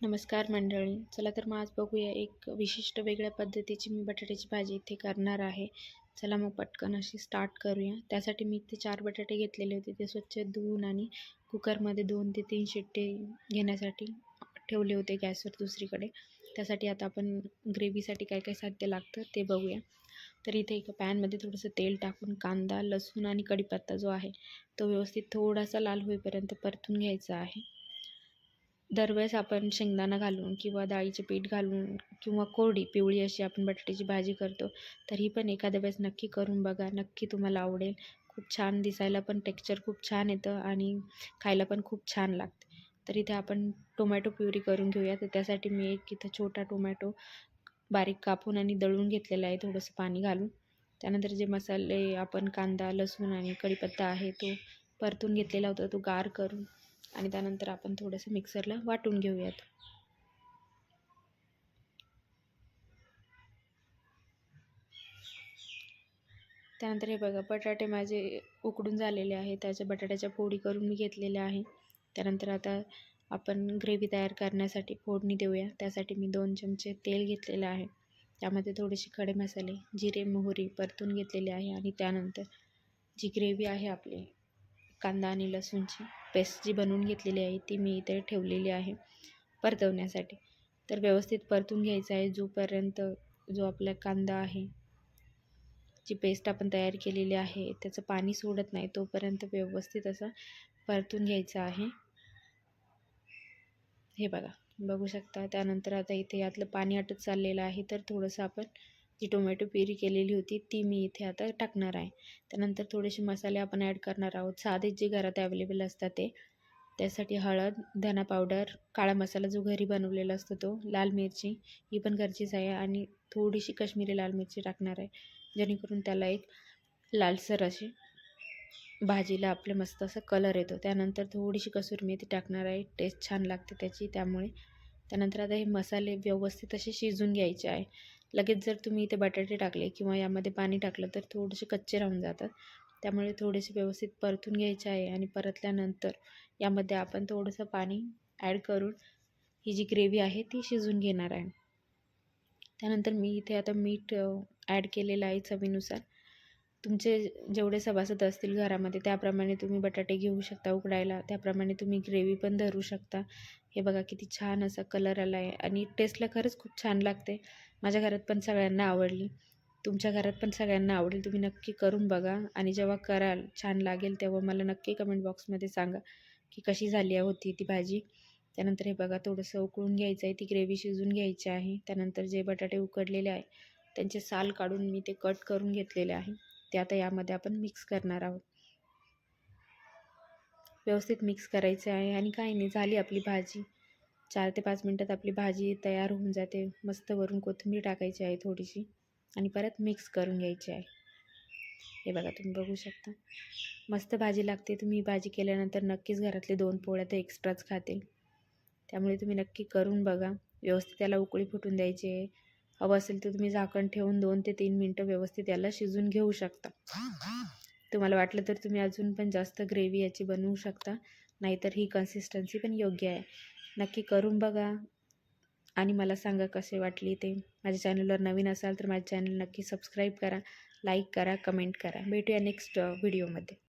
नमस्कार मंडळी. चला तर मग आज बघूया एक विशिष्ट वेगळ्या पद्धतीची मी बटाट्याची भाजी इथे करणार आहे. चला मग पटकन अशी स्टार्ट करूया. त्यासाठी मी इथे चार बटाटे घेतलेले होते. ते स्वच्छ धुवून आणि कुकरमध्ये दोन ते तीन शिट्टे घेण्यासाठी ठेवले होते गॅसवर दुसरीकडे. त्यासाठी आता आपण ग्रेव्हीसाठी काय काय साध्य लागतं ते बघूया. तर इथे एका पॅनमध्ये थोडंसं तेल टाकून कांदा लसूण आणि कढीपत्ता जो आहे तो व्यवस्थित थोडासा लाल होईपर्यंत परतून घ्यायचा आहे. दरवेळेस आपण शेंगदाणा घालून किंवा डाळीचे पीठ घालून किंवा कोरडी पिवळी अशी आपण बटाट्याची भाजी करतो तर ही पण एखाद्या वेळेस नक्की करून बघा. नक्की तुम्हाला आवडेल. खूप छान दिसायला पण टेक्स्चर खूप छान येतं आणि खायला पण खूप छान लागते. तर इथे आपण टोमॅटो प्युरी करून घेऊया. तर त्यासाठी मी एक इथं छोटा टोमॅटो बारीक कापून आणि दळून घेतलेला आहे थोडंसं पाणी घालून. त्यानंतर जे मसाले आपण कांदा लसूण आणि कढीपत्ता आहे तो परतून घेतलेला होता. तो गार करून आणि त्यानंतर आपण थोडंसं मिक्सरला वाटून घेऊयात. त्यानंतर हे बघा बटाटे माझे उकडून झालेले आहे त्याच्या बटाट्याच्या पोळी करून मी घेतलेल्या आहे. त्यानंतर आता आपण ग्रेव्ही तयार करण्यासाठी फोडणी देऊया. त्यासाठी मी दोन चमचे तेल घेतलेलं आहे. त्यामध्ये थोडेसे खडे मसाले जिरे मोहरी परतून घेतलेले आहे. आणि त्यानंतर जी ग्रेव्ही आहे आपली कांदा आणि लसूणची पेस्ट जी बनवून घेतलेली आहे ती मी इथे ठेवलेली आहे परतवण्यासाठी. तर व्यवस्थित परतून घ्यायचं आहे जोपर्यंत जो आपला कांदा आहे जी पेस्ट आपण तयार केलेली आहे त्याचं पाणी सोडत नाही तोपर्यंत व्यवस्थित असं परतून घ्यायचं आहे. हे बघा बघू शकता. त्यानंतर आता इथे यातलं पाणी आटत चाललेलं आहे तर थोडंसं आपण जी टोमॅटो प्युरी केलेली होती ती मी इथे आता टाकणार आहे. त्यानंतर थोडेसे मसाले आपण ॲड करणार आहोत. साधे जे घरात अवेलेबल असतात ते. त्यासाठी हळद धना पावडर काळा मसाला जो घरी बनवलेला असतो तो लाल मिरची ही पण घरचीच आहे. आणि थोडीशी कश्मीरी लाल मिरची टाकणार आहे जेणेकरून त्याला एक लालसर अशी भाजीला आपले मस्त असं कलर येतो. त्यानंतर थोडीशी कसुरी मेथी टाकणार आहे. टेस्ट छान लागते त्याची त्यामुळे. त्यानंतर आता हे मसाले व्यवस्थित असे शिजून घ्यायचे आहे. लगेच जर तुम्ही इथे बटाटे टाकले किंवा यामध्ये पाणी टाकलं तर थोडेसे कच्चे राहून जातात. त्यामुळे थोडेसे व्यवस्थित परतून घ्यायचे आहे आणि परतल्यानंतर यामध्ये आपण थोडंसं पाणी ॲड करून ही जी ग्रेव्ही आहे ती शिजून घेणार आहे. त्यानंतर मी इथे आता मीठ ॲड केलेलं आहे चवीनुसार. तुमचे जेवढे सभासद असतील घरामध्ये त्याप्रमाणे तुम्ही बटाटे घेऊ शकता उकडायला त्याप्रमाणे तुम्ही ग्रेव्ही पण धरू शकता. हे बघा किती छान असा कलर आला आहे आणि टेस्टला खरंच खूप छान लागते. माझ्या घरात पण सगळ्यांना आवडली. तुमच्या घरात पण सगळ्यांना आवडेल तुम्ही नक्की करून बघा आणि जेव्हा कराल छान लागेल तेव्हा मला नक्की कमेंट बॉक्समध्ये सांगा की कशी झाली होती ती भाजी. त्यानंतर हे बघा थोडंसं उकळून घ्यायचं आहे ती ग्रेव्ही शिजून घ्यायची आहे. त्यानंतर जे बटाटे उकडलेले आहे त्यांचे साल काढून मी ते कट करून घेतलेले आहे. ते आता यामध्ये आपण मिक्स करणार आहोत. व्यवस्थित मिक्स करायचं आहे आणि काही नाही झाली आपली भाजी. चार ते पाच मिनटात आपली भाजी तयार होऊन जाते. मस्त वरून कोथिंबीर टाकायची आहे थोडीशी आणि परत मिक्स करून घ्यायची आहे. हे बघा तुम्ही बघू शकता. मस्त भाजी लागते. तुम्ही भाजी केल्यानंतर नक्कीच घरातले दोन पोळ्या तर एक्स्ट्राच खातील. त्यामुळे तुम्ही नक्की करून बघा. व्यवस्थित त्याला उकळी फुटून द्यायची आहे. हवं असेल तर तुम्ही झाकण ठेवून दोन ते तीन मिनटं व्यवस्थित याला शिजून घेऊ शकता. तुम्हाला वाटलं तर तुम्ही अजून पण जास्त ग्रेव्ही याची बनवू शकता. नाहीतर ही कन्सिस्टन्सी पण योग्य आहे. नक्की करून बघा. आणि मला सांगा कसे वाटली ते. माझ्या चॅनलवर नवीन असाल तर माझ्या चॅनल नक्की सबस्क्राईब करा लाईक करा कमेंट करा. भेटूया नेक्स्ट व्हिडिओमध्ये